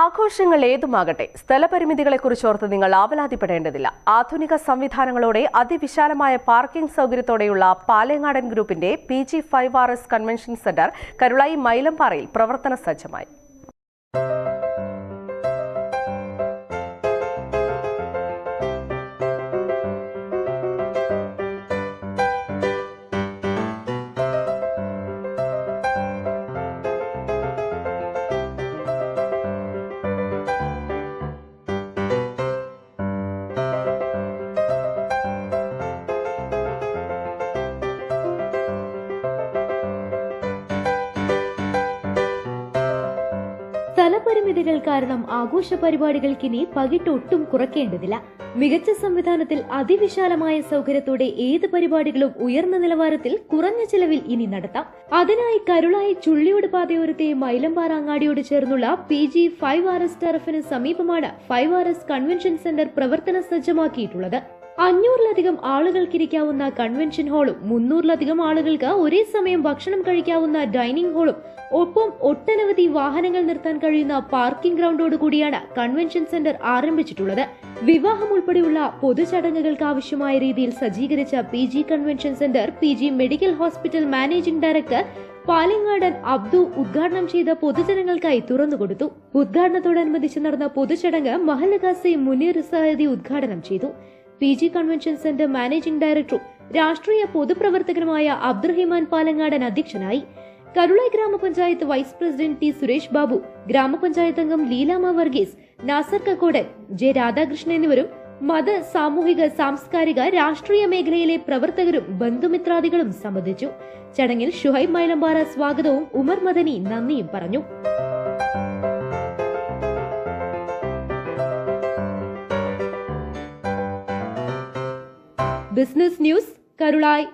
ആഘോഷങ്ങൾ ഏതുമാകട്ടെ സ്ഥലപരിമിതികളെക്കുറിച്ചോർത്ത് നിങ്ങൾ ആവലാതിപ്പെടേണ്ടതില്ല. ആധുനിക സംവിധാനങ്ങളോടെ അതിവിശാലമായ പാർക്കിംഗ് സൗകര്യത്തോടെയുള്ള പാലേങ്ങാടൻ ഗ്രൂപ്പിന്റെ P G five R S convention centre Karulai മൈലമ്പാറയിൽ പ്രവർത്തന സജ്ജമായി സ്ഥലപരിമിതികൾ കാരണം ആഘോഷ പരിപാടികൾക്കിനി പകിട്ടൊട്ടും കുറയ്ക്കേണ്ടതില്ല. മികച്ച സംവിധാനത്തിൽ അതിവിശാലമായ സൗകര്യത്തോടെ ഏത് പരിപാടികളും ഉയർന്ന നിലവാരത്തിൽ കുറഞ്ഞ ചെലവിൽ ഇനി നടത്താം. അതിനായി കരുളായി ചുള്ളിയോട് പാതയോരത്തെ മൈലമ്പാറ അങ്ങാടിയോട് ചേർന്നുള്ള P G five R S ടെറഫിന് സമീപമാണ് five R S convention centre പ്രവർത്തന സജ്ജമാക്കിയിട്ടുള്ളത്. അഞ്ഞൂറിലധികം ആളുകൾക്കിരിക്കാവുന്ന കൺവെൻഷൻ ഹാളും മുന്നൂറിലധികം ആളുകൾക്ക് ഒരേ സമയം ഭക്ഷണം കഴിക്കാവുന്ന ഡൈനിങ് ഹാളും ഒപ്പം ഒട്ടനവധി വാഹനങ്ങൾ നിർത്താൻ കഴിയുന്ന പാർക്കിംഗ് ഗ്രൗണ്ടോട് കൂടിയാണ് കൺവെൻഷൻ സെന്റർ ആരംഭിച്ചിട്ടുള്ളത്. വിവാഹം ഉൾപ്പെടെയുള്ള പൊതുചടങ്ങുകൾക്ക് ആവശ്യമായ രീതിയിൽ സജ്ജീകരിച്ച P G convention centre P G medical hospital managing director Palingadan Abdu ഉദ്ഘാടനം ചെയ്ത പൊതുജനങ്ങൾക്കായി തുറന്നുകൊടുത്തു ഉദ്ഘാടനത്തോടനുബന്ധിച്ച് നടന്ന പൊതുചടങ്ങ് മഹലഖാസി മുനീർ സഹദി ഉദ്ഘാടനം ചെയ്തു. P G convention centre managing ഡയറക്ടറും രാഷ്ട്രീയ പൊതുപ്രവർത്തകനുമായ അബ്ദുറഹിമാൻ പാലങ്ങാടൻ അധ്യക്ഷനായി. കരുളൈ ഗ്രാമപഞ്ചായത്ത് vice president T Suresh Babu ഗ്രാമപഞ്ചായത്ത് അംഗം ലീലാമ വർഗീസ് നാസർ കക്കോടൻ ജെ രാധാകൃഷ്ണൻ എന്നിവരും മത സാമൂഹിക സാംസ്കാരിക രാഷ്ട്രീയ മേഖലയിലെ പ്രവർത്തകരും ബന്ധുമിത്രാദികളും സംബന്ധിച്ചു. ചടങ്ങിൽ ഷുഹൈബ് മൈലമ്പാറ സ്വാഗതവും ഉമർ മദനി നന്ദിയും പറഞ്ഞു. Business news Karulai